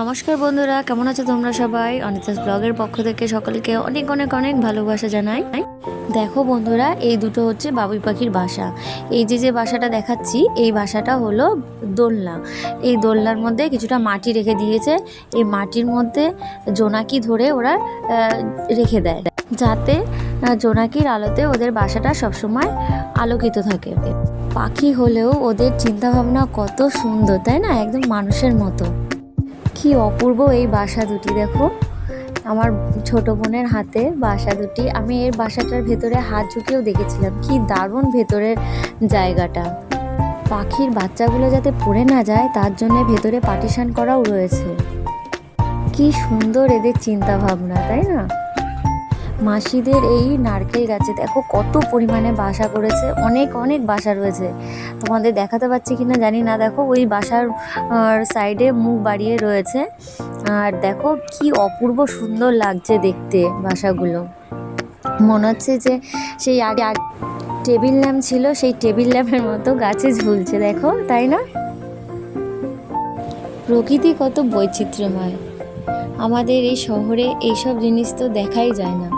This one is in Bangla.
নমস্কার বন্ধুরা, কেমন আছো তোমরা সবাই? অনিতাস ব্লগের পক্ষ থেকে সকলকে অনেক অনেক অনেক ভালোবাসা জানাই। দেখো বন্ধুরা, এই দুটো হচ্ছে বাবুই পাখির বাসা। এই যে যে বাসাটা দেখাচ্ছি, এই বাসাটা হলো দোলনা। এই দোলনার মধ্যে কিছুটা মাটি রেখে দিয়েছে। এই মাটির মধ্যে জোনাকি ধরে ওরা রেখে দেয়। যাতে জোনাকির আলোতে ওদের বাসাটা সবসময় আলোকিত থাকে। পাখি হলেও ওদের চিন্তাভাবনা কত সুন্দর, তাই না? একদম মানুষের মতো। কি অপূর্ব এই বাসা দুটি, দেখো। আমার ছোট বোনের হাতে বাসা দুটি। আমি এর বাসাটার ভেতরে হাত ঝুঁকেও দেখেছিলাম। কি দারুণ ভেতরের জায়গাটা। পাখির বাচ্চাগুলো যাতে পড়ে না যায়, তার জন্য ভেতরে পার্টিশন করাও রয়েছে। কি সুন্দর এদের চিন্তা ভাবনা তাই না? মাসিদের এই নারকেল গাছে দেখো কত পরিমাণে বাসা করেছে, অনেক অনেক বাসা রয়েছে। তোমাদের দেখাতে পাচ্ছি কিনা জানি না, দেখো ওই বাসার সাইডে মুখ বাড়িয়ে রয়েছে। আর দেখো কি অপূর্ব সুন্দর লাগছে দেখতে বাসাগুলো। মনে হচ্ছে যে সেই আগে টেবিল ল্যাম্প ছিল, সেই টেবিল ল্যাম্পের মতো গাছে ঝুলছে, দেখো, তাই না? প্রকৃতি কত বৈচিত্র্যময়। আমাদের এই শহরে এইসব জিনিস তো দেখাই যায় না।